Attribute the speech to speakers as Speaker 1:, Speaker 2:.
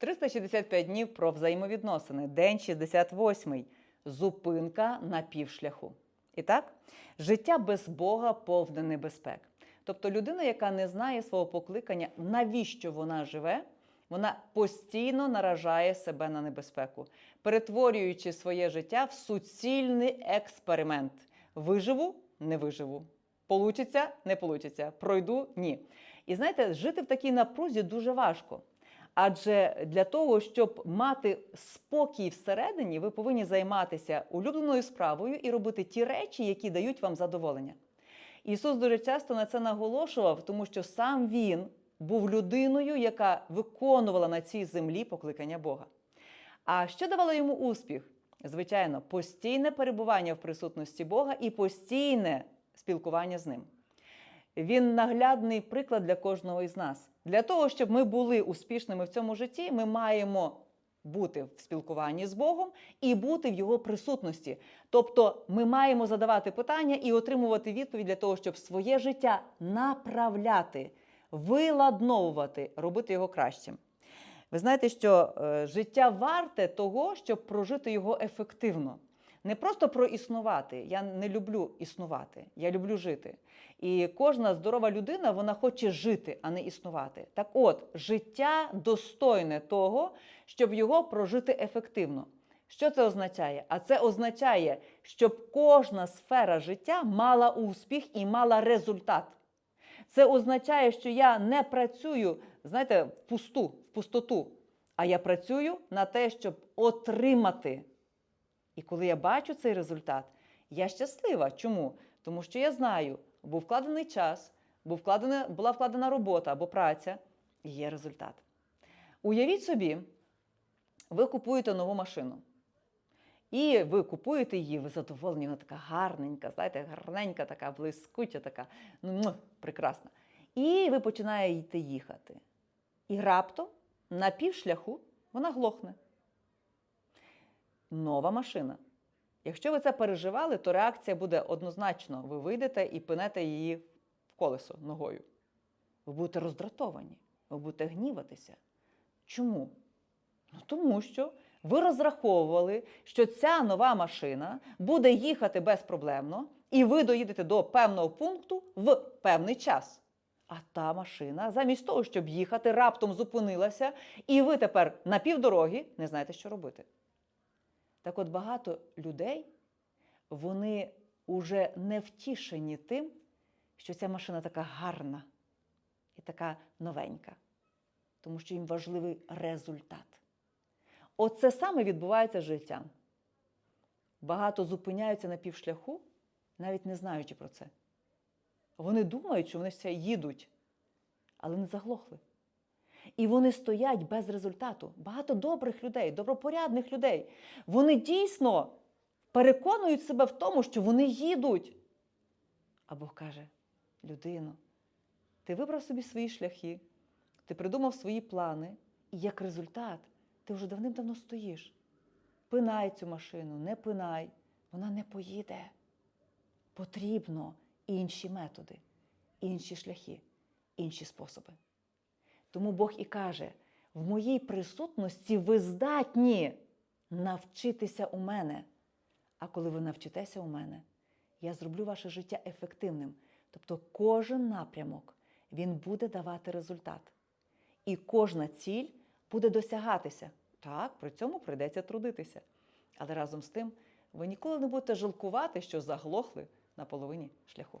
Speaker 1: 365 днів про взаємовідносини. День 68. Зупинка на півшляху. І так, життя без Бога повне небезпек. Тобто людина, яка не знає свого покликання, навіщо вона живе, вона постійно наражає себе на небезпеку, перетворюючи своє життя в суцільний експеримент. Виживу, не виживу. Получиться, не получиться. Пройду ні. І знаєте, жити в такій напрузі дуже важко. Адже для того, щоб мати спокій всередині, ви повинні займатися улюбленою справою і робити ті речі, які дають вам задоволення. Ісус дуже часто на це наголошував, тому що сам Він був людиною, яка виконувала на цій землі покликання Бога. А що давало йому успіх? Звичайно, постійне перебування в присутності Бога і постійне спілкування з ним. Він наглядний приклад для кожного із нас. Для того, щоб ми були успішними в цьому житті, ми маємо бути в спілкуванні з Богом і бути в його присутності. Тобто ми маємо задавати питання і отримувати відповідь для того, щоб своє життя направляти, виладновувати, робити його кращим. Ви знаєте, що е, життя варте того, щоб прожити його ефективно. Не просто проіснувати. Я не люблю існувати, я люблю жити. І кожна здорова людина вона хоче жити, а не існувати. Так от, життя достойне того, щоб його прожити ефективно. Що це означає? А це означає, щоб кожна сфера життя мала успіх і мала результат. Це означає, що я не працюю, знаєте, в пусту, в пустоту, а я працюю на те, щоб отримати. І коли я бачу цей результат, я щаслива. Чому? Тому що я знаю, був вкладений час, був вкладена, була вкладена робота або праця, і є результат. Уявіть собі, ви купуєте нову машину. І ви купуєте її, ви задоволені, вона така гарненька, знаєте, гарненька, така, блискуча, така, ну, прекрасна. І ви починаєте їхати. І раптом на півшляху вона глохне. Нова машина. Якщо ви це переживали, то реакція буде однозначно: ви вийдете і пинете її в колесо ногою. Ви будете роздратовані, ви будете гніватися. Чому? Ну тому що ви розраховували, що ця нова машина буде їхати безпроблемно, і ви доїдете до певного пункту в певний час. А та машина, замість того, щоб їхати, раптом зупинилася, і ви тепер на півдороги не знаєте, що робити. Так от багато людей, вони уже не втішені тим, що ця машина така гарна і така новенька, тому що їм важливий результат. Оце саме відбувається з життям. Багато зупиняються на півшляху, навіть не знаючи про це. Вони думають, що вони ще їдуть, але не заглохли. І вони стоять без результату. Багато добрих людей, добропорядних людей. Вони дійсно переконують себе в тому, що вони їдуть. А Бог каже: людино, ти вибрав собі свої шляхи, ти придумав свої плани, і як результат ти вже давним-давно стоїш. Пинай цю машину, не пинай, вона не поїде. Потрібно інші методи, інші шляхи, інші способи. Тому Бог і каже: в моїй присутності ви здатні навчитися у мене. А коли ви навчитеся у мене, я зроблю ваше життя ефективним. Тобто кожен напрямок він буде давати результат. І кожна ціль буде досягатися. Так, при цьому прийдеться трудитися. Але разом з тим ви ніколи не будете жалкувати, що заглохли на половині шляху.